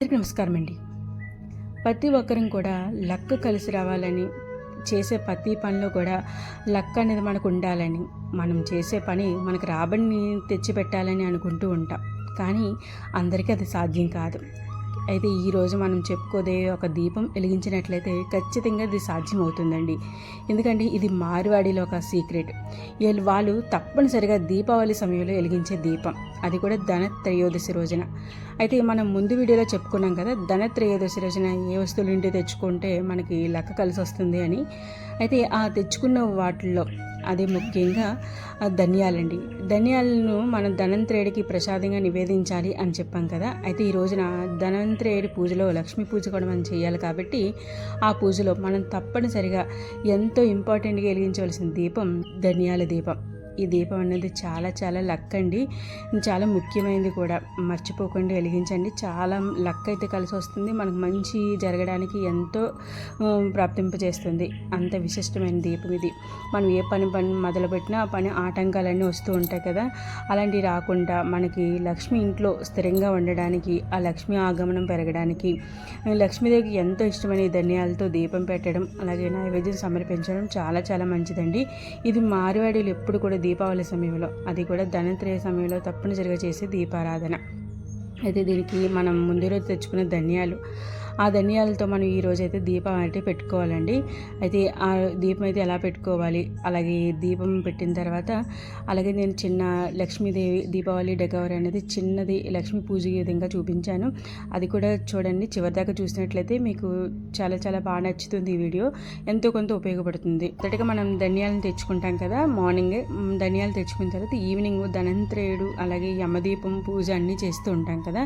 నమస్కారం అండి ప్రతి ఒక్కరం కూడా లక్ కలిసి రావాలని చేసే ప్రతి పనిలో కూడా లక్ అనేది మనకు ఉండాలని మనం చేసే పని మనకు రాబడిని తెచ్చిపెట్టాలని అనుకుంటూ ఉంటాం. కానీ అందరికీ అది సాధ్యం కాదు. అయితే ఈరోజు మనం చెప్పుకోదే ఒక దీపం వెలిగించినట్లయితే ఖచ్చితంగా ఇది సాధ్యమవుతుందండి. ఎందుకంటే ఇది మార్వాడిలో ఒక సీక్రెట్. వాళ్ళు తప్పనిసరిగా దీపావళి సమయంలో వెలిగించే దీపం. అది కూడా ధన త్రయోదశి రోజున. అయితే మనం ముందు వీడియోలో చెప్పుకున్నాం కదా ధన త్రయోదశి రోజున ఏ వస్తువులు ఇంటి తెచ్చుకుంటే మనకి లెక్క కలిసి వస్తుంది అని. అయితే ఆ తెచ్చుకున్న వాటిల్లో అది ముఖ్యంగా ఆ ధనియాలండి. ధనియాలను మనం ధనంత్రేయుడికి ప్రసాదంగా నివేదించాలి అని చెప్పాం కదా. అయితే ఈ రోజున ధనంత్రేయుడి పూజలో లక్ష్మీ పూజ కూడా మనం చేయాలి కాబట్టి ఆ పూజలో మనం తప్పనిసరిగా ఎంతో ఇంపార్టెంట్గా వెలిగించవలసిన దీపం ధనియాల దీపం. ఈ దీపం అనేది చాలా చాలా లక్ అండి. చాలా ముఖ్యమైనది కూడా. మర్చిపోకుండా వెలిగించండి. చాలా లక్ అయితే కలిసి వస్తుంది. మనకు మంచి జరగడానికి ఎంతో ప్రాప్తింపజేస్తుంది. అంత విశిష్టమైన దీపం ఇది. మనం ఏ పని పని మొదలుపెట్టినా ఆ పని ఆటంకాలన్నీ వస్తూ ఉంటాయి కదా. అలాంటివి రాకుండా మనకి లక్ష్మి ఇంట్లో స్థిరంగా ఉండడానికి ఆ లక్ష్మి ఆగమనం పెరగడానికి లక్ష్మీదేవికి ఎంతో ఇష్టమైన ఈ ధన్యాలతో దీపం పెట్టడం అలాగే నైవేద్యం సమర్పించడం చాలా చాలా మంచిదండి. ఇది మారువాడీలు ఎప్పుడు కూడా దీపావళి సమయంలో అది కూడా ధనత్రయ సమయంలో తప్పనిసరిగా చేసే దీపారాధన. అయితే దీనికి మనం ముందు రోజు తెచ్చుకున్న ధనియాలు ఆ ధనియాలతో మనం ఈ అయితే దీపం అయితే పెట్టుకోవాలండి. అయితే ఆ దీపం అయితే ఎలా పెట్టుకోవాలి? అలాగే దీపం పెట్టిన తర్వాత అలాగే నేను చిన్న లక్ష్మీదేవి దీపావళి డెకవర్ అనేది చిన్నది లక్ష్మీ పూజ విధంగా చూపించాను. అది కూడా చూడండి చివరిదాకా చూసినట్లయితే మీకు చాలా చాలా బాగా నచ్చుతుంది ఈ వీడియో. ఎంతో కొంత ఉపయోగపడుతుంది. మొదటగా మనం ధనియాలను తెచ్చుకుంటాం కదా మార్నింగే ధనియాలు తెచ్చుకున్న తర్వాత ఈవినింగ్ ధనంత్రేయుడు అలాగే యమదీపం పూజ అన్నీ చేస్తూ ఉంటాం కదా.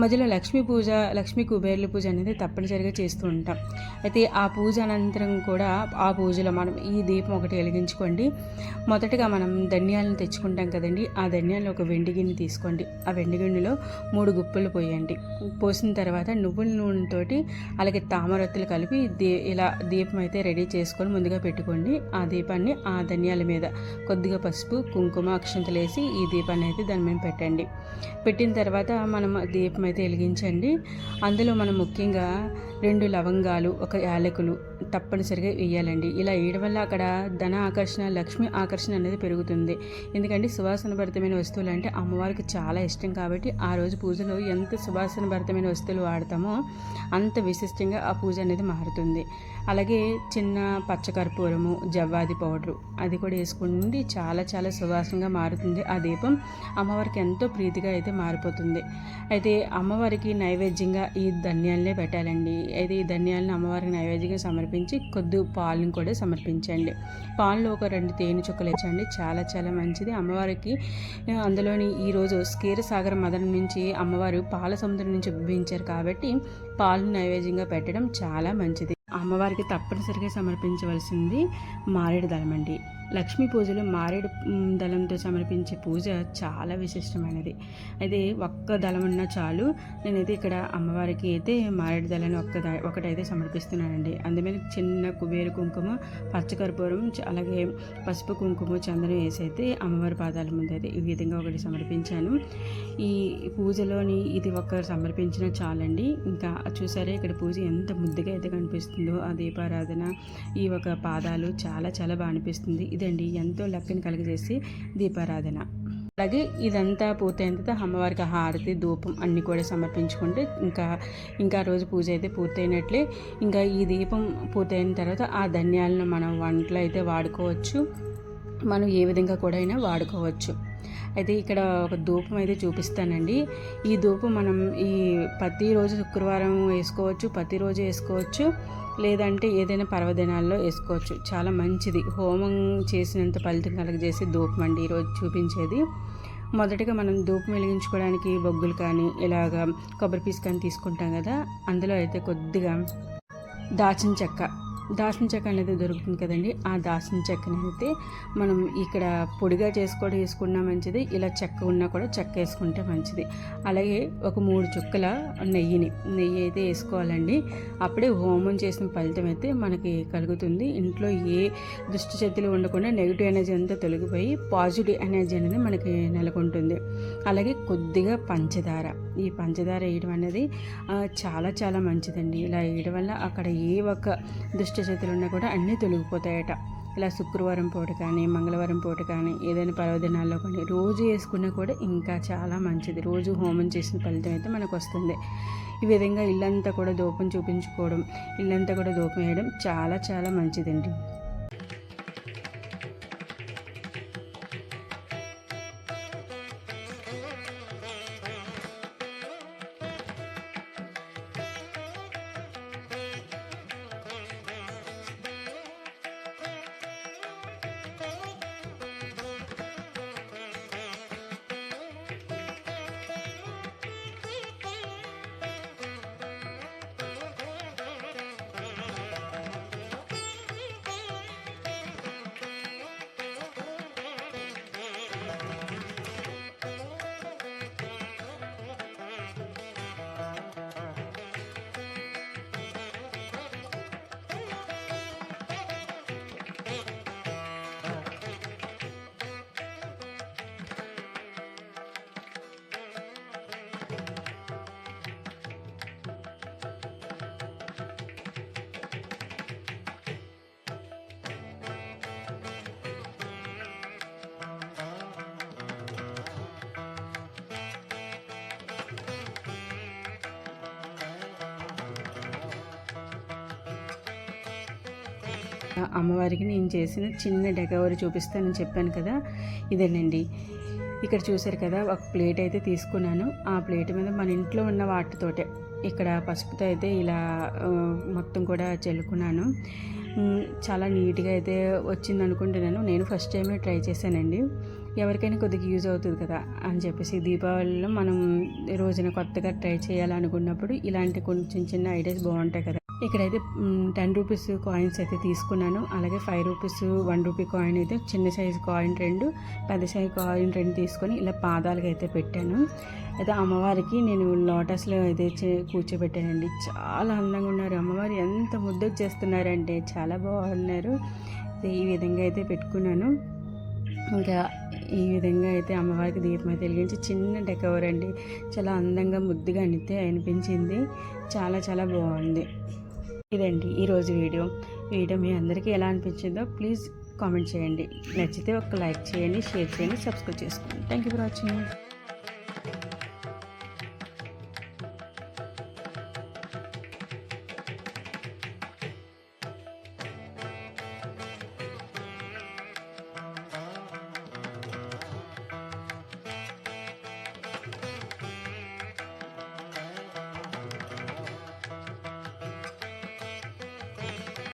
మధ్యలో లక్ష్మీ పూజ లక్ష్మీ కుబేర్ల పూజ అనేది తప్పనిసరిగా చేస్తూ ఉంటాం. అయితే ఆ పూజ అనంతరం కూడా ఆ పూజలో మనం ఈ దీపం ఒకటి వెలిగించుకోండి. మొదటగా మనం ధనియాలను తెచ్చుకుంటాం కదండి. ఆ ధనియాలను ఒక వెండి గిన్నె తీసుకోండి. ఆ వెండి గిన్నెలో మూడు గుప్పలు పోయండి. పోసిన తర్వాత నువ్వుల నూనెతోటి అలాగే తామరొత్తులు కలిపి దీ ఇలా దీపం అయితే రెడీ చేసుకొని ముందుగా పెట్టుకోండి. ఆ దీపాన్ని ఆ ధనియాల మీద కొద్దిగా పసుపు కుంకుమ అక్షంతలు వేసి ఈ దీపాన్ని అయితే దాని మీద పెట్టండి. పెట్టిన తర్వాత మనం దీపం అయితే వెలిగించండి. అందులో మనం ముఖ్యంగా 무엇인가. రెండు లవంగాలు ఒక యాలకులు తప్పనిసరిగా వేయాలండి. ఇలా వేయడం వల్ల అక్కడ ధన ఆకర్షణ లక్ష్మి ఆకర్షణ అనేది పెరుగుతుంది. ఎందుకంటే సువాసన భరితమైన వస్తువులు అంటే అమ్మవారికి చాలా ఇష్టం కాబట్టి ఆ రోజు పూజలో ఎంత సువాసన భరితమైన వస్తువులు వాడతామో అంత విశిష్టంగా ఆ పూజ అనేది మారుతుంది. అలాగే చిన్న పచ్చకర్పూరము జవ్వాది పౌడరు అది కూడా వేసుకుండి చాలా చాలా సువాసనగా మారుతుంది. ఆ దీపం అమ్మవారికి ఎంతో ప్రీతిగా అయితే మారిపోతుంది. అయితే అమ్మవారికి నైవేద్యంగా ఈ ధన్యాలనే పెట్టాలండి. అయితే ఈ ధన్యాలను అమ్మవారికి నైవేద్యంగా సమర్పించి కొద్ది పాలను కూడా సమర్పించండి. పాలలో ఒక రెండు తేనె చుక్కలు ఇచ్చండి చాలా చాలా మంచిది. అమ్మవారికి అందులోని ఈరోజు క్షీరసాగర మదనం నుంచి అమ్మవారు పాల సముద్రం నుంచి ఉద్భవించారు కాబట్టి పాలు నైవేద్యంగా పెట్టడం చాలా మంచిది. అమ్మవారికి తప్పనిసరిగా సమర్పించవలసింది మారేడు దళమండి. లక్ష్మీ పూజలో మారేడు దళంతో సమర్పించే పూజ చాలా విశిష్టమైనది. అయితే ఒక్క దళం ఉన్నా చాలు. నేనైతే ఇక్కడ అమ్మవారికి అయితే మారేడు దళాన్ని ఒక్క ఒకటైతే సమర్పిస్తున్నానండి. అందుమీద చిన్న కుబేరు కుంకుమ పచ్చకర్పూరం అలాగే పసుపు కుంకుమ చందనం వేసి అయితే అమ్మవారి పాదాల ముందు అయితే ఈ విధంగా ఒకటి సమర్పించాను. ఈ పూజలోని ఇది ఒక్క సమర్పించిన చాలండి. ఇంకా చూసారే ఇక్కడ పూజ ఎంత ముద్దుగా అయితే కనిపిస్తుందో. ఆ దీపారాధన ఈ ఒక పాదాలు చాలా చాలా బాగా అనిపిస్తుంది. ఇది ఇదండి ఎంతో లక్కని కలుగజేసి దీపారాధన. అలాగే ఇదంతా పూర్తయిన తర్వాత అమ్మవారికి హారతి ధూపం అన్నీ కూడా సమర్పించుకుంటే ఇంకా ఇంకా ఆ రోజు పూజ అయితే పూర్తయినట్లే. ఇంకా ఈ దీపం పూర్తయిన తర్వాత ఆ ధన్యాలను మనం వంటలో అయితే వాడుకోవచ్చు. మనం ఏ విధంగా కూడా అయినా వాడుకోవచ్చు. అయితే ఇక్కడ ఒక ధూపం అయితే చూపిస్తానండి. ఈ ధూపం మనం ఈ ప్రతిరోజు శుక్రవారం వేసుకోవచ్చు ప్రతిరోజు వేసుకోవచ్చు లేదంటే ఏదైనా పర్వదినాల్లో వేసుకోవచ్చు. చాలా మంచిది. హోమం చేసినంత ఫలితం కలగజేసే ధూపం అండి ఈరోజు చూపించేది. మొదటగా మనం ధూపం వెలిగించుకోవడానికి బొగ్గులు కానీ ఇలాగ కొబ్బరి పీస్ కానీ తీసుకుంటాం కదా అందులో అయితే కొద్దిగా దాచిన చెక్క దాచిన చెక్క అనేది దొరుకుతుంది కదండి. ఆ దాచిన చెక్కని అయితే మనం ఇక్కడ పొడిగా చేసుకోవడం వేసుకున్నా మంచిది. ఇలా చెక్క ఉన్నా కూడా చెక్క వేసుకుంటే మంచిది. అలాగే ఒక మూడు చుక్కల నెయ్యిని నెయ్యి అయితే వేసుకోవాలండి. అప్పుడే హోమం చేసిన ఫలితం అయితే మనకి కలుగుతుంది. ఇంట్లో ఏ దుష్టి శక్తులు ఉండకుండా నెగిటివ్ ఎనర్జీ అంతా తొలగిపోయి పాజిటివ్ ఎనర్జీ అనేది మనకి నెలకొంటుంది. అలాగే కొద్దిగా పంచదార. ఈ పంచదార వేయడం అనేది చాలా చాలా మంచిదండి. ఇలా వేయడం వల్ల అక్కడ ఏ ఒక్క దుష్టశక్తులు ఉన్నా కూడా అన్నీ తొలగిపోతాయట. ఇలా శుక్రవారం పూట కానీ మంగళవారం పూట కానీ ఏదైనా పర్వదినాల్లో కానీ రోజు వేసుకున్నా కూడా ఇంకా చాలా మంచిది. రోజు హోమం చేసిన ఫలితం అయితే మనకు వస్తుంది. ఈ విధంగా ఇల్లంతా కూడా దూపం చూపించుకోవడం ఇల్లంతా కూడా దూపం వేయడం చాలా చాలా మంచిదండి. అమ్మవారికి నేను చేసిన చిన్న డెకవరీ చూపిస్తానని చెప్పాను కదా ఇదేనండి. ఇక్కడ చూశారు కదా ఒక ప్లేట్ అయితే తీసుకున్నాను. ఆ ప్లేట్ మీద మన ఇంట్లో ఉన్న వాటితోటే ఇక్కడ పసుపుతో అయితే ఇలా మొత్తం కూడా చల్లుకున్నాను. చాలా నీట్గా అయితే వచ్చింది అనుకుంటున్నాను. నేను ఫస్ట్ టైమే ట్రై చేశానండి. ఎవరికైనా కొద్దిగా యూజ్ అవుతుంది కదా అని చెప్పేసి దీపావళిలో మనం రోజున కొత్తగా ట్రై చేయాలనుకున్నప్పుడు ఇలాంటి కొంచెం చిన్న ఐడియాస్ బాగుంటాయి కదా. ఇక్కడైతే టెన్ రూపీస్ కాయిన్స్ అయితే తీసుకున్నాను. అలాగే five rupees one rupee coin అయితే చిన్న సైజు కాయిన్ రెండు పెద్ద సైజు కాయిన్ రెండు తీసుకొని ఇలా పాదాలుగా అయితే పెట్టాను. అయితే అమ్మవారికి నేను లోటస్లో అయితే కూర్చోబెట్టానండి. చాలా అందంగా ఉన్నారు. అమ్మవారు ఎంత ముద్ద చేస్తున్నారంటే చాలా బాగున్నారు. ఈ విధంగా అయితే పెట్టుకున్నాను. ఇంకా ఈ విధంగా అయితే అమ్మవారికి దీపం అయితే వెలిగించి చిన్న డెకవర్ అండి. చాలా అందంగా ముద్దుగా అనితే అనిపించింది. చాలా చాలా బాగుంది. ఇదండి ఈరోజు వీడియో. వీడియో మీ అందరికీ ఎలా అనిపించిందో ప్లీజ్ కామెంట్ చేయండి. నచ్చితే ఒక లైక్ చేయండి షేర్ చేయండి సబ్స్క్రైబ్ చేసుకోండి. Thank you for watching